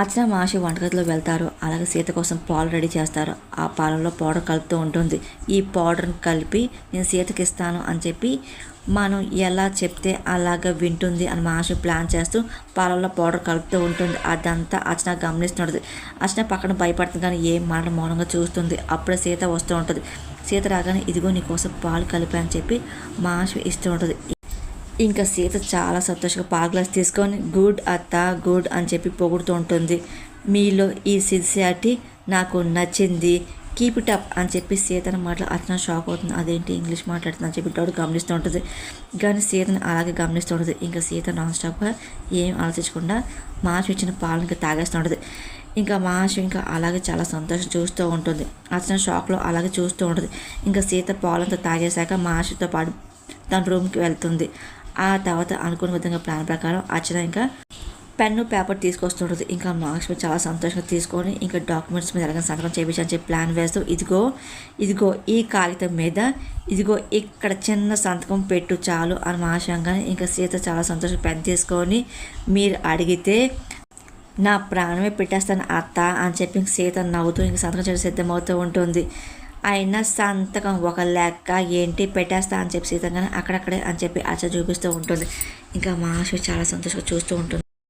అర్చన మహర్షి వంటగదిలో వెళ్తారు. అలాగే సీత కోసం పాలు రెడీ చేస్తారు. ఆ పాలలో పౌడర్ కలుపుతూ ఉంటుంది. ఈ పౌడర్ని కలిపి నేను సీతకి ఇస్తాను అని చెప్పి మనం ఎలా చెప్తే అలాగ వింటుంది అని మహర్షి ప్లాన్ చేస్తూ పాలల్లో పౌడర్ కలుపుతూ ఉంటుంది. అదంతా అర్చన గమనిస్తుంటుంది అర్చన పక్కన భయపడుతుంది కానీ ఏం మాట మౌనంగా చూస్తుంది. అప్పుడే సీత వస్తూ ఉంటుంది. సీత రాగానే ఇదిగో నీకోసం పాలు కలిపి అని చెప్పి మహర్షి ఇస్తూ ఉంటుంది. ఇంకా సీత చాలా సంతోషంగా పాల గ్లాస్ తీసుకొని గుడ్ అత్త గుడ్ అని చెప్పి పొగుడుతూ ఉంటుంది. మీలో ఈ సిన్సియారిటీ నాకు నచ్చింది. కీప్ ఇట్ అప్ అని చెప్పి సీతను మాటలు అతను షాక్ అవుతుంది. అదేంటి ఇంగ్లీష్ మాట్లాడుతుంది అని చెప్పి డౌట్ గమనిస్తూ ఉంటుంది. కానీ సీతను అలాగే గమనిస్తూ ఉంటుంది. ఇంకా సీత నాన్ స్టాప్గా ఏం ఆలోచించకుండా మాషి ఇచ్చిన పాలు ఇంకా తాగేస్తూ ఉంటుంది. ఇంకా మాషి ఇంకా అలాగే చాలా సంతోషం చూస్తూ ఉంటుంది. అతను షాక్లో అలాగే చూస్తూ ఉంటుంది. ఇంకా సీత పాలంతా తాగేశాక మాషితో పాటు తన రూమ్కి వెళ్తుంది. ఆ తర్వాత అనుకున్న విధంగా ప్లాన్ ప్రకారం అర్చన ఇంకా పెన్ను పేపర్ తీసుకొస్తుంటుంది. ఇంకా మహాలక్ష్మి చాలా సంతోషంగా తీసుకొని ఇంకా డాక్యుమెంట్స్ మీద ఎలాగైనా సంతకం చేయించని చెప్పి ప్లాన్ వేస్తూ ఇదిగో ఇదిగో ఈ కాగితం మీద ఇదిగో ఇక్కడ చిన్న సంతకం పెట్టు చాలు అని మహాశంగానే ఇంకా సీత చాలా సంతోషంగా పెన్ తీసుకొని మీరు అడిగితే నా ప్రాణమే పెట్టేస్తాను అత్త అని చెప్పి సీత నవ్వుతూ ఇంక సంతకం చేయడం సిద్ధమవుతూ ఉంటుంది. ఆయన సంతకం ఒక లెక్క ఏంటి పెట్టేస్తా అని చెప్పి సీతంగా అక్కడక్కడే అని చెప్పి అచ్చ చూపిస్తూ ఉంటుంది. ఇంకా మహాశివ చాలా సంతోషంగా చూస్తూ ఉంటుంది.